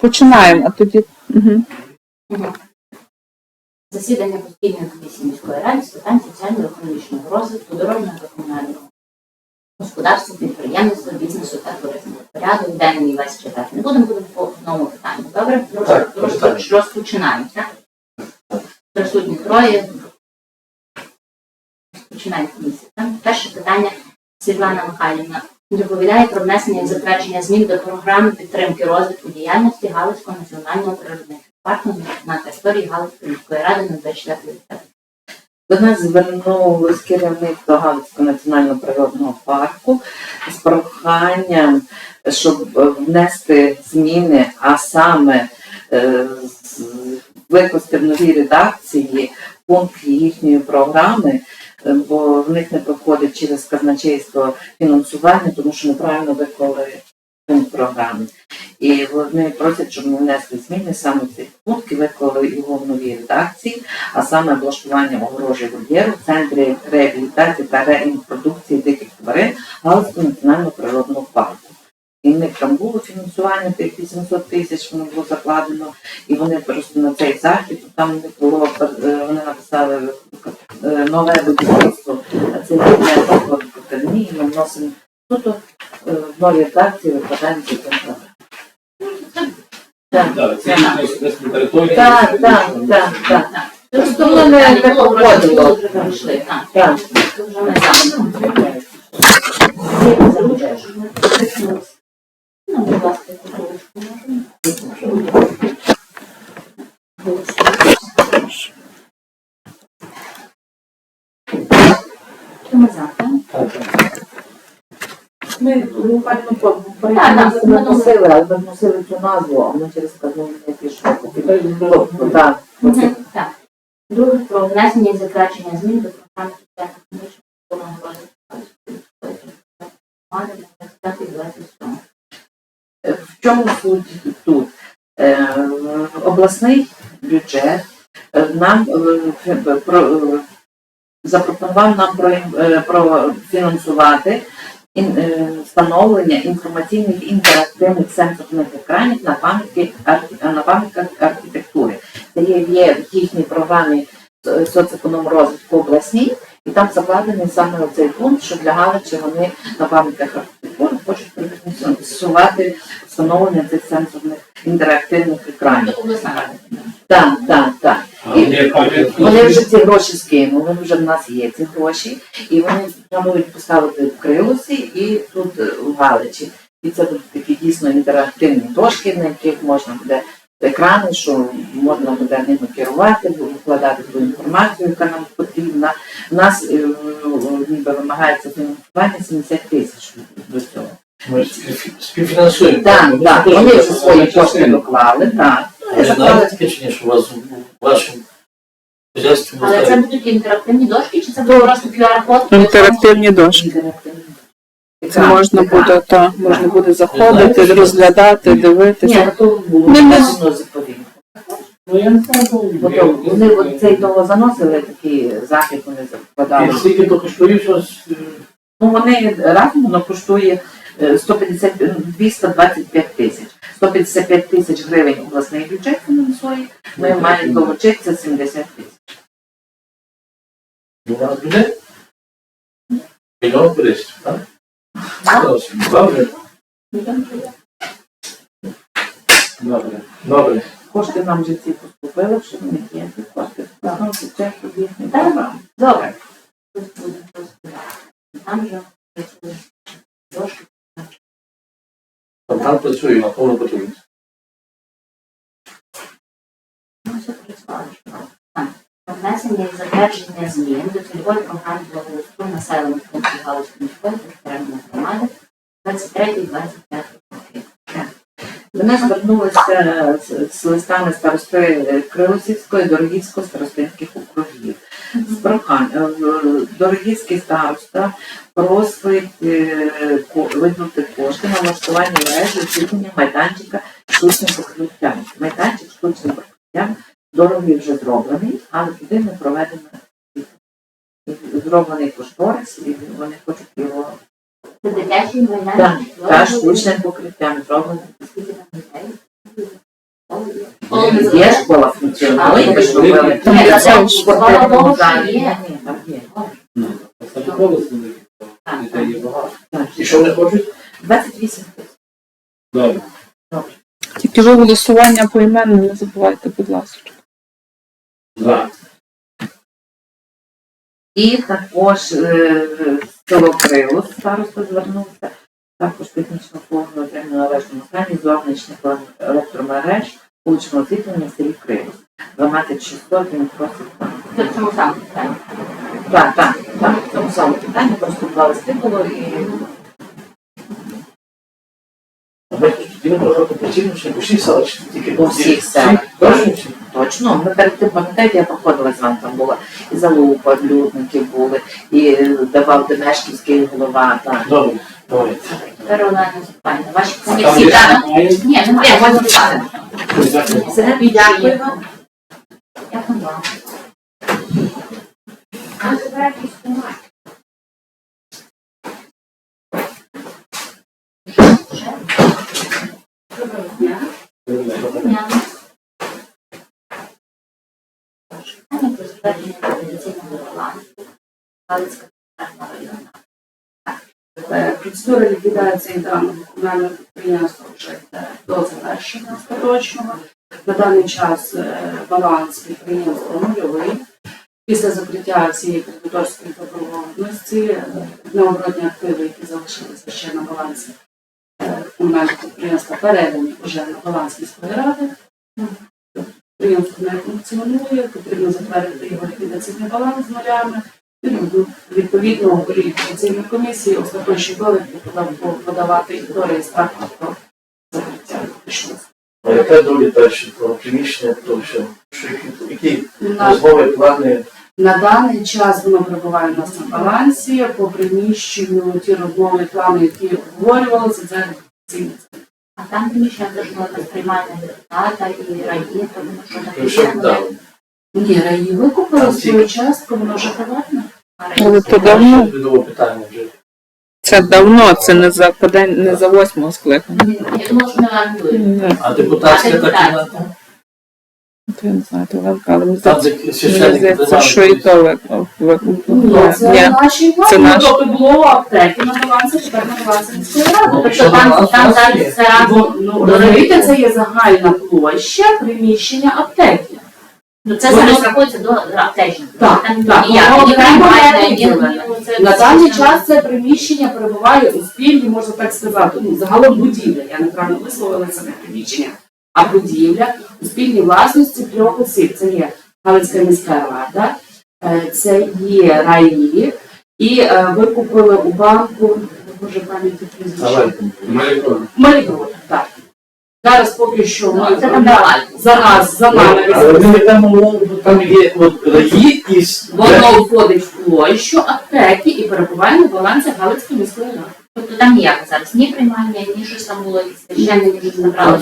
Починаємо, а тоді. Угу. Засідання постійної комісії міської ради з питань соціально-економічного розвитку, дорожнього та комунального господарства, підприємництва, бізнесу та туризму. Порядок денний весь читати. Не будемо будемо по одному питанню. Добре? Роз- Розпочинаємо, так? Присутні троє. Починаємо комісію. Перше питання Світлана Михайлівна. Доповідає про внесення і затвердження змін до програми підтримки розвитку діяльності Галицького національного природного парку на території Галицької міської ради на 24 лютого. До нас звернулось керівництво Галицького національного природного парку з проханням, щоб внести зміни, а саме е, викласти в новій редакції пункт їхньої програми, бо в них не проходить через казначейство фінансування, тому що неправильно виклали програми. І вони просять, щоб ми внесли зміни саме в цей пункт виклали його в новій редакції а саме облаштування огорожі вольєру центрі реабілітації та реінтродукції диких тварин Галицького національного природного парку. І в них там було фінансування тих 800 тисяч, воно було закладено, і вони просто на цей захід, там у них було, е, вони написали е, нове будівництво, а це є для покоління, і ми вносимо тут е, в новій редакції викладаємо ці програми. Так, Так, так, так, так, так. Просто воно не, не проходило. Вже пройшли, так. Ну, будь ласка, ми буквально по Так, ми носили, але ми носили цю назву, а воно через казну не пішло. Тобто, так, Так. Друге про внесення і затвердження змін до програми соціально-економічного розвитку громади на 25-27. Чому суть тут? Е, обласний бюджет е, нам е, про, запропонував нам про, профінансувати ін- встановлення інформаційних інтерактивних сенсорних екранів на пам'ятки на пам'ятках архітектури. Це є, в їхній програмі е, соцекономрозвитку обласній, і там закладений саме оцей пункт, що для Галичі вони на пам'ятках архітектури хочуть профінансувати встановлення цих сенсорних інтерактивних екранів. Так, так, так. Вони вже ці гроші скинули, вже в нас є ці гроші, і вони планують поставити в Крилосі і тут е, в Галичі. І це будуть такі дійсно інтерактивні дошки, на яких можна буде екрани, що можна буде ними керувати, викладати ту інформацію, яка нам потрібна. У нас е, ніби вимагається фінансування 70 тисяч до цього. Ми спів- співфінансуємо. Так, так, вони вже так, свої кошти доклали, так. Ви знаєте таке чи ні, що у вас у вашому Але це будуть інтерактивні дошки, чи це буде просто QR-код? Інтерактивні дошки. Інтерактивні. Це Так, можна так. буде, та, можна буде заходити, розглядати, Ні, дивитися. ну то було Не, не- заповідно. Ну я не знаю, вони от цей того заносили, такий захід вони І закладали. скільки то коштує щось? е, Ну вони разом воно коштує 150, е, 225 тисяч. 155 тисяч гривень обласний бюджет фінансує, ми маємо долучитися 70 тисяч. У вас буде? Мільйон туристів, так? Добре. Добре. Добре. Кошти нам вже ці поступили, що них є ці кошти. Їхній Так. програми. Добре. Там працює на повну потужність. Внесення і затвердження змін до цільової програми благоустрою населених пунктів Галицької міської територіальної громади 23-25 роки. До нас звернулися з листами старости Крилосівської, Дорогівського старостинських округів. З проханням Дорогівський староста просить е, виділити кошти на влаштування мережі освітлення майданчика штучним покриттям. Майданчик штучним покриттям дороги вже зроблений, але туди не проведено Зроблений кошторис, і вони хочуть його Це дитячий майданчик. та штучним покриттям зроблено. Є школа функціонує, ми ж робили. Ні, та це там, ж слава Богу, що є. ні, там є. Садково сидить. Так, Дітей є багато. І що вони хочуть? 28. Добре. Тільки ви голосування поіменно не забувайте, будь ласка. За. І також е, село Крило, староста звернувся, також технічно послуги отримання належному стані зовнішніх електромереж, вуличного освітлення в селі Крило. 12600 він просить там. Це в цьому самому питанні. Так, так, так, в тому самому питанні просто два листи було і Ми хотіли трохи постійно, що по всіх селах, тільки По всіх селах. Точно всі? точно. Ми перед тим пам'ятаєте, я проходила з вами, там була і залупа, людники були, і давав Демешківський голова. Так. Добре. Добре. Тепер Олена Степанівна, ваші там комісії. Ні, немає, писати. Дякую. Все, дякую вам. Дякую вам. А тепер якісь немає. Доброго дня. Доброго дня. Затвердження організаційного балансу. Галицька центральна. Е, Процедура ліквідації даного комунального підприємства вже до завершення остаточного. На даний час е, баланс підприємства нульовий. Після закриття цієї кредиторської добровольності е, необоротні активи, які залишилися ще на балансі е, комунального підприємства, передані вже на баланс міської ради. Підприємство не функціонує, потрібно затвердити його ліквідаційний баланс з нулями. Відповідно, Відповідно, у ліквідаційній комісії остаточні довідки подавати і до реєстратора про закриття. Пішло. А яка перші про приміщення, то що, що які- розмови, плани? на даний час воно перебуває у нас на балансі. По приміщенню ті розмови, плани, які обговорювалися, це ліквідаційний А там приміщення теж можна приймати депутата і раї, тому що То що таке дали? Ні, раї викупили Там свою частку, воно вже приватне. Але це давно. Відомо питання вже. Це давно, це не за подень, не за восьмого скликання. Я думала, що не орендує. А депутатська так і на то я не знаю, то Левка, але мені здається, мені здається, що і то викупили. Ні, це наші Це власні. наш. Тобто було аптеки на балансі, тепер на балансі міської ради. Ну, Тобто там, там зараз це разом. Ну, розумієте, це є загальна площа приміщення аптеки. Ну це зараз до аптечних. Так, Там так, ніяк, воно ні окремо приймає, не ні- це- На даний час це приміщення перебуває у спільній, можна так сказати, ну, загалом будівля, я неправильно висловила це не приміщення, а будівля у спільній власності трьох осіб. Це є Галицька міська рада, е, це є РАІ, і е, ви купили у банку, може пам'яті прізвище. Маліброд, так. Зараз поки що Ну, ми да, за нас, за нами. Але ми там, там є от раї і Воно входить в площу аптеки і перебуває на балансі Галицької міської ради. Тобто там ніяк зараз ні приймання, ні щось там було якісь священники,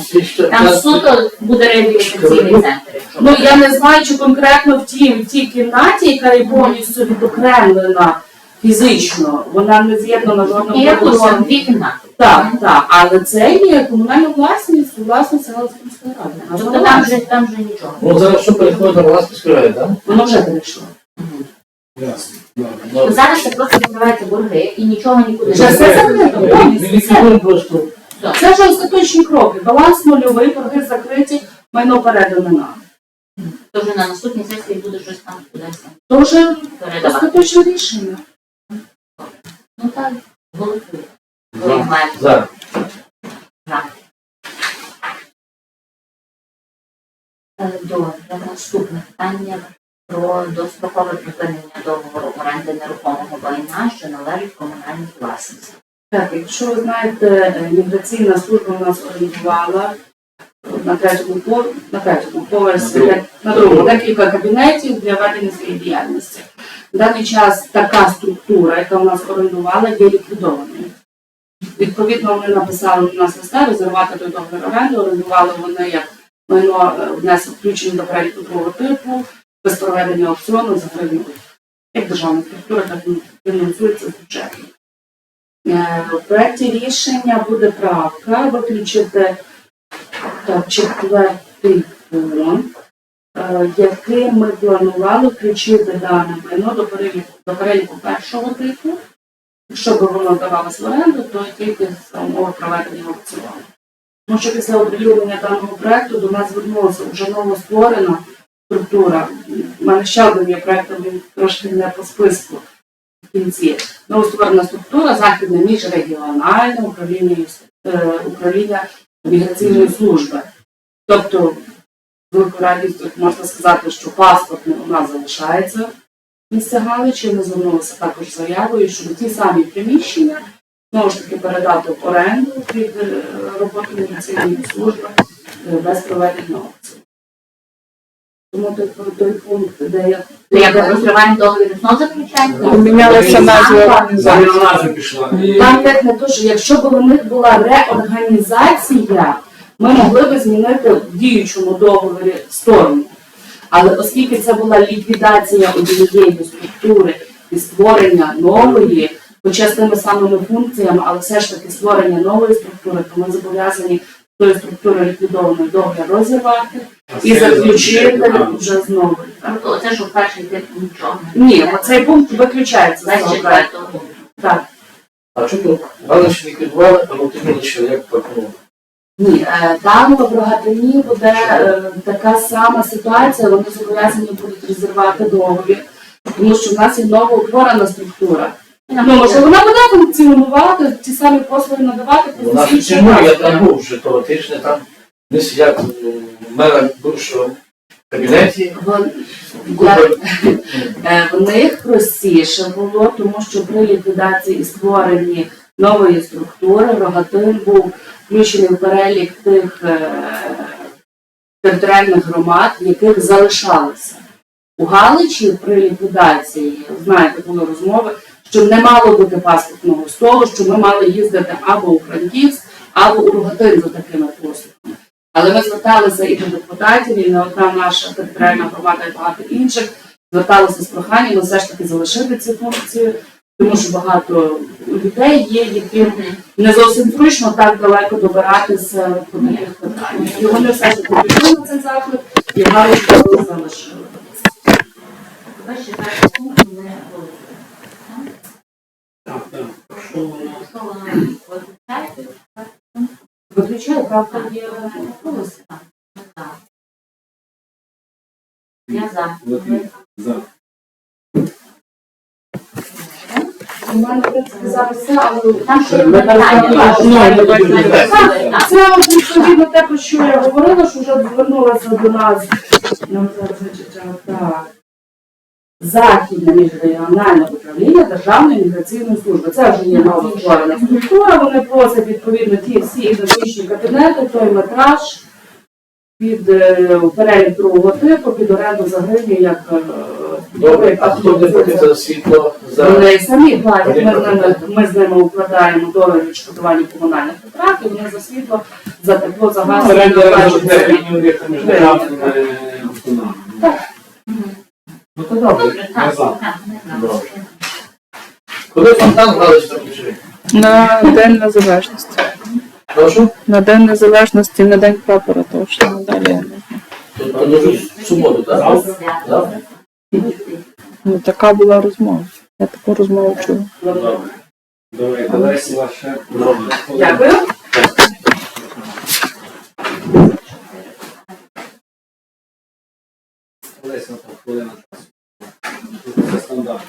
щось ще- Там суто буде реабілітаційний центр. Ну я не знаю, чи конкретно в тій, в тій кімнаті, яка є повністю відокремлена фізично, вона не з'єднана жодним Ні, я курсом дві кімнати. Так, так, але це є комунальна власність, власність Галицької ради. Тобто там вже там вже нічого. Ну зараз що переходить на баланс міської так? Воно вже перейшло. Ну, Зараз це просто відкриваються борги і нічого нікуди Вже не все закрито, повністю все. ліквідуємо. Це вже остаточні кроки. Баланс нульовий, борги закриті, майно передане нам. То вже на наступній сесії буде щось там кудись там То вже передавати. остаточне рішення. Ну так, голосує. Приймаємо. За. Е, Добре, наступне питання про дострокове припинення договору оренди нерухомого майна, що належить комунальній власності. Так, якщо ви знаєте, е, міграційна служба у нас орендувала на третьому пов- на третьому поверсі, На другому. декілька кабінетів для ведення своєї діяльності. В даний час така структура, яка у нас орендувала, є ліквідованою. Відповідно, вони написали у нас листа розірвати той договір оренди, орендували вони як майно е, внесено включені до переліку другого типу, без проведення аукціону за гривню. Як державна структура, так і фінансується з бюджету. Е, В проєкті рішення буде правка виключити так, четвертий пункт, е, який ми планували включити дане майно до переліку, до переліку першого типу. Якщо б воно давалось в оренду, то тільки за умови проведення аукціону. Тому що після оприлюднення даного проекту до нас звернулася вже новостворена структура. У мене ще один є проект, він трошки не по списку в кінці. Новостворена структура західне міжрегіональне управління, е, управління міграційної служби. Тобто, з великою радістю можна сказати, що паспортний у нас залишається в місті Галичі. Ми звернулися також заявою, щоб ті самі приміщення знову ж таки передати в оренду під е, роботу міграційної служби е, без проведення. Тому той, той пункт, де я як розриваємо договір, знову заключаємо? Помінялася назва організації. Пішла. Там так не якщо б у них була реорганізація, ми могли б змінити в діючому договорі сторону. Але оскільки це була ліквідація однієї структури і створення нової, хоча з тими самими функціями, але все ж таки створення нової структури, то ми зобов'язані тої структури ліквідованої договір розірвати і заключити вже знову. Тобто Оце що перший тип нічого. Ні, цей пункт виключається з цього проекту. Так. А чому Галич ліквідували, а Мультимілічі як пропонували? Ні, е, там в Рогатині буде е, така сама ситуація, вони зобов'язані будуть розірвати договір, тому що в нас є новоутворена структура. Ну, може, вона буде функціонувати, ті самі послуги надавати, У нас з чому я там був вже того тижня, там не сидять мера бувшого кабінеті. Е, В них простіше було, тому що при ліквідації і створенні нової структури Рогатин був включений в перелік тих е, територіальних громад, яких залишалося. У Галичі при ліквідації, знаєте, були розмови, що не мало бути паспортного столу, що ми мали їздити або у Франківськ, або у Рогатин за такими послугами. Але ми зверталися і до депутатів, і не одна наша територіальна громада, і багато інших зверталися з проханням все ж таки залишити ці функції, тому що багато людей є, яким не зовсім зручно так далеко добиратися по таких питаннях. І вони все ж таки пішли на цей заклик і Галич залишили. Без четвертого пункту не голосуємо. Так, так. Слово нам виключається. Виключаю, правда, є голоси. Я за. За. Так. Це відповідно те, про що я говорила, що вже звернулася до нас. Ну, зараз так. Західне міжрегіональне управління Державної міграційної служби. Це вже є новостворена структура. Вони просять відповідно ті всі ідентичні кабінети, той метраж під е, перелік другого типу, під оренду за гривні, як е, Добре, а хто буде платити за світло, за вони самі платять, ми з ними, платять. ми з ними укладаємо договір відшкодування комунальних витрат, і вони за світло, за тепло, за газ. Оренда об'єкта міжнародними установами. Мгм. Ну то добре, Добре, я так, за. так. Добре. Коли фонтан Галич там живе? На День Незалежності. Прошу? На День Незалежності, на День прапора точно. Далі я не знаю. То то дуже в суботу, так? Завтра? Завтра? Ну, така була розмова. Я таку розмову чула. Добре. Добре, давай ваше. Дякую. Часу. Стандарт.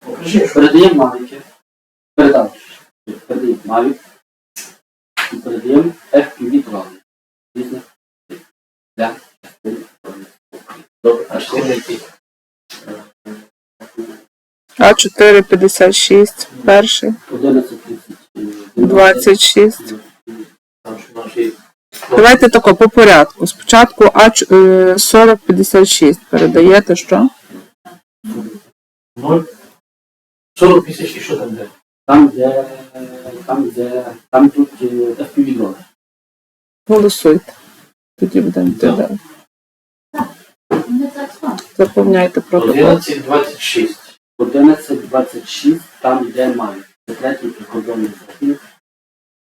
Покажи, Передаємо мавіки. Передав. Передаємо мавік. І передаємо FPV дрони. Різних для FPV дронів. добре, а ще які. А456, перший, 11.30. 26. Давайте тако по порядку. Спочатку А4056 передаєте що? ноль. 40 що там де? Там, де, там, де, там тут е, FPV дрони. Голосуйте. Тоді будемо йти далі. Заповняйте протокол. 11.26. 11.26, там йде май. Це третій прикордонний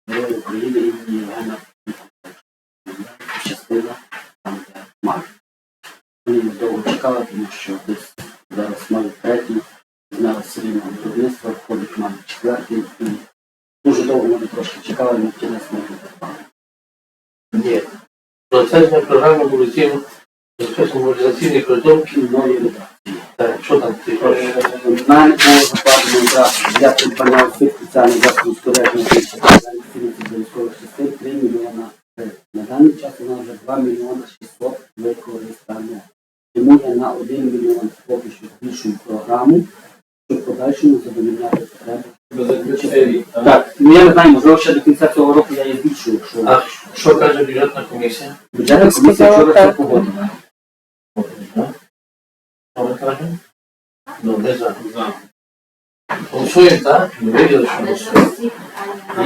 захід України імені Євгена довго тому що десь зараз мають третій, зараз серійного виробництва, входить має четвертий і дуже довго вони трошки чекали, на кінець не відпали. Ні. Процесна програма мобілізаційний мобілізаційний коридор. Нові редакції. Так, що там ти хочеш? Мене було закладено за для придбання усіх спеціальних засобів спорядження для військових частин 3 мільйона. На даний час у нас вже 2 мільйона 600 використано. Тому я на 1 мільйон поки що збільшую програму, щоб подальшому задовольняти потреби. Так? Ну я не знаю, можливо, ще до кінця цього року я її збільшую, якщо А що каже бюджетна комісія? бюджетна комісія вчора це погодила. Що ми кажемо? Ну, за. Голосуємо, так? Ми виділи, що голосуємо.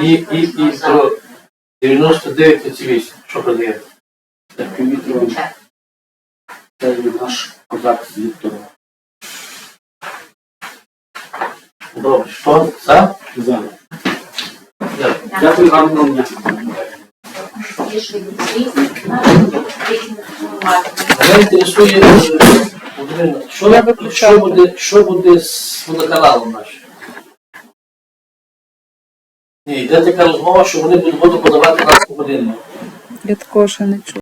І, і, і про 99.38. Що подає? Так. Це є наш козак з Віктором. Добре, що? За? За. Дякую. Вам, формати. Мене інтересує, е, що, що, буде, що буде з водоканалом нашим? Ні, йде така розмова, що вони будуть воду подавати на годину. Я такого ще не чула.